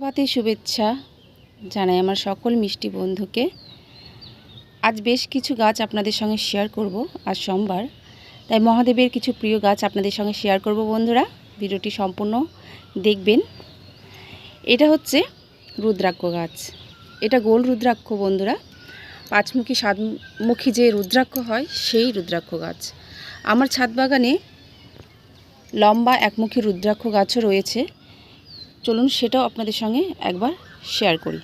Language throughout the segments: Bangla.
প্রভাতে শুভেচ্ছা জানাই আমার সকল মিষ্টি বন্ধুকে। আজ বেশ কিছু গাছ আপনাদের সঙ্গে শেয়ার করব আজ সোমবার। তাই মহাদেবের কিছু প্রিয় গাছ আপনাদের সঙ্গে শেয়ার করব বন্ধুরা। ভিডিওটি সম্পূর্ণ দেখবেন। এটা হচ্ছে রুদ্রাক্ষ গাছ। এটা গোল রুদ্রাক্ষ বন্ধুরা। পাঁচমুখী, সাতমুখী যে রুদ্রাক্ষ হয়, সেই রুদ্রাক্ষ গাছ। আমার ছাদ বাগানে লম্বা একমুখী রুদ্রাক্ষ গাছও রয়েছে। চলুন সেটাও আপনাদের সঙ্গে একবার শেয়ার করি।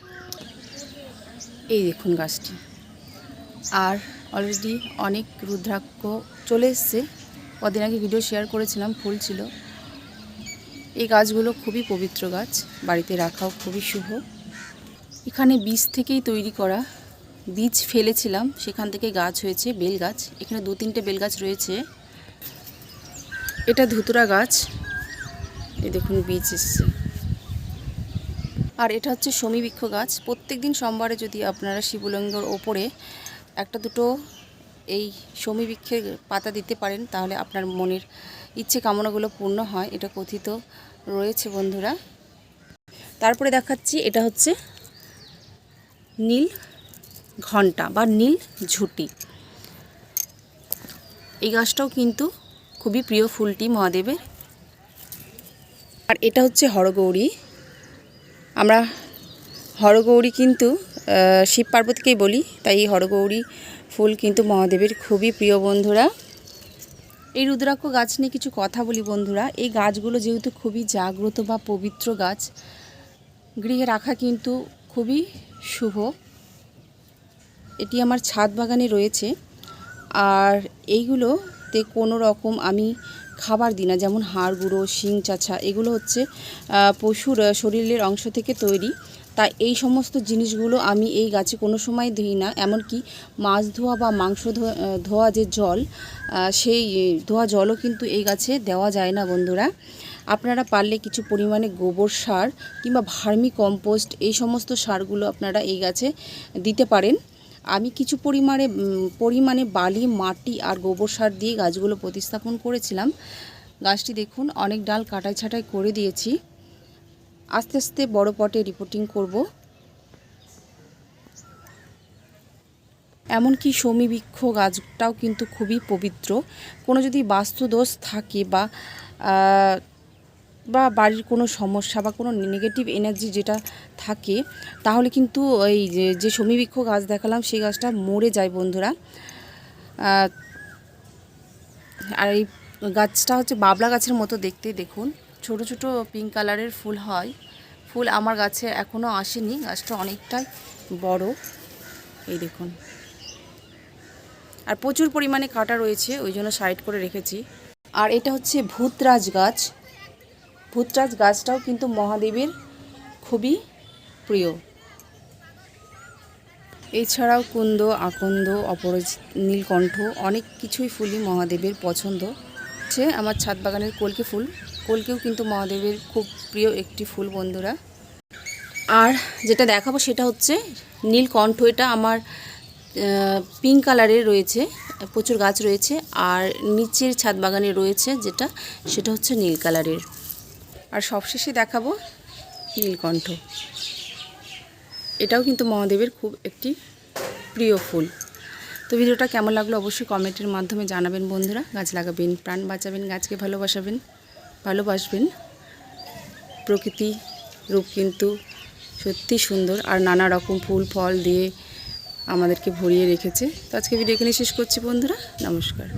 এই দেখুন গাছটি। আর অলরেডি অনেক রুদ্রাক্ষ চলে এসছে। কদিন আগে ভিডিও শেয়ার করেছিলাম, ফুল ছিল। এই গাছগুলো খুবই পবিত্র গাছ, বাড়িতে রাখাও খুবই শুভ। এখানে বীজ থেকেই তৈরি করা বীজ ফেলেছিলাম। সেখান থেকে গাছ হয়েছে, বেল গাছ। এখানে দু তিনটে বেল গাছ রয়েছে। এটা ধুতুরা গাছ। এই দেখুন বীজ এসছে। আর এটা হচ্ছে সমীবৃক্ষ গাছ। প্রত্যেক দিন সোমবারে যদি আপনারা শিবলিঙ্গর ওপরে একটা দুটো এই সমীবৃক্ষের পাতা দিতে পারেন, তাহলে আপনার মনের ইচ্ছে কামনাগুলো পূর্ণ হয়। এটা কথিত রয়েছে, বন্ধুরা। তারপরে দেখাচ্ছি, এটা হচ্ছে নীল ঘণ্টা বা নীল ঝুটি। এই গাছটাও কিন্তু খুবই প্রিয় ফুলটি মহাদেবের। আর এটা হচ্ছে হরগৌরী। আমরা হরগৌরী কিন্তু শিব পার্বতীকেই বলি, তাই এই হরগৌরী ফুল কিন্তু মহাদেবের খুবই প্রিয় বন্ধুরা। এই রুদ্রাক্ষ গাছ নিয়ে কিছু কথা বলি বন্ধুরা। এই গাছগুলো যেহেতু খুবই জাগ্রত বা পবিত্র গাছ, গৃহে রাখা কিন্তু খুবই শুভ। এটি আমার ছাদ বাগানে রয়েছে। আর এইগুলোতে কোনো রকম আমি খাবার দিই না। যেমন হাড় গুঁড়ো, শিং চাছা এগুলো হচ্ছে পশুর শরীরের অংশ থেকে তৈরি। তাই এই সমস্ত জিনিসগুলো আমি এই গাছে কোনো সময় দিই না। এমনকি মাছ ধোয়া বা মাংস ধোয়া যে জল সেই ধোয়া জলও কিন্তু এই গাছে দেওয়া যায় না বন্ধুরা। আপনারা পারলে কিছু পরিমাণে গোবর সার কিংবা ভার্মি কম্পোস্ট এই সমস্ত সারগুলো আপনারা এই গাছে দিতে পারেন। আমি কিছু পরিমাণে পরিমাণে বালি, মাটি আর গোবর সার দিয়ে গাছগুলো প্রতিস্থাপন করেছিলাম। গাছটি দেখুন, অনেক ডাল কাটাই ছাটাই করে দিয়েছি। আস্তে আস্তে বড় পটে রিপোর্টিং করব। এমনকি সমীবৃক্ষ গাছটাও কিন্তু খুবই পবিত্র। কোনো যদি বাস্তুদোষ থাকে বা বা বাড়ির কোনো সমস্যা বা কোনো নেগেটিভ এনার্জি যেটা থাকে, তাহলে কিন্তু ওই যে সমীবৃক্ষ গাছ দেখালাম, সেই গাছটা মরে যায় বন্ধুরা। আর এই গাছটা হচ্ছে বাবলা গাছের মতো দেখতে, দেখুন। ছোট ছোট পিঙ্ক কালারের ফুল হয়। ফুল আমার গাছে এখনও আসেনি, গাছটা অনেকটাই বড়। এই দেখুন। আর প্রচুর পরিমাণে কাটা রয়েছে, ওই জন্য সাইড করে রেখেছি। আর এটা হচ্ছে ভূতরাজ গাছ। ভূতরাজ গাছটাও কিন্তু মহাদেবের খুবই প্রিয়। এছাড়াও কুন্দ, আকন্দ অপরাজ নীলকণ্ঠ অনেক কিছুই ফুলই মহাদেবের পছন্দ। হচ্ছে আমার ছাদ বাগানের কলকে ফুল। কলকেও কিন্তু মহাদেবের খুব প্রিয় একটি ফুল, বন্ধুরা। আর যেটা দেখাবো সেটা হচ্ছে নীলকণ্ঠ। এটা আমার পিঙ্ক কালারের রয়েছে, প্রচুর গাছ রয়েছে। আর নিচের ছাদ বাগানে রয়েছে যেটা, সেটা হচ্ছে নীল কালারের আর সবশেষে দেখাবো নীলকণ্ঠ। এটাও কিন্তু মহাদেবের খুব একটি প্রিয় ফুল। তো ভিডিওটা কেমন লাগল অবশ্যই কমেন্টের মাধ্যমে জানাবেন বন্ধুরা। গাছ লাগাবেন, প্রাণ বাঁচাবেন, গাছকে ভালোবাসাবেন, ভালোবাসবেন। প্রকৃতি রূপ কিন্তু সত্যি সুন্দর আর নানা রকম ফুল, ফল দিয়ে আমাদেরকে ভরিয়ে রেখেছে। তো আজকে ভিডিও এখানে শেষ করছি বন্ধুরা। নমস্কার।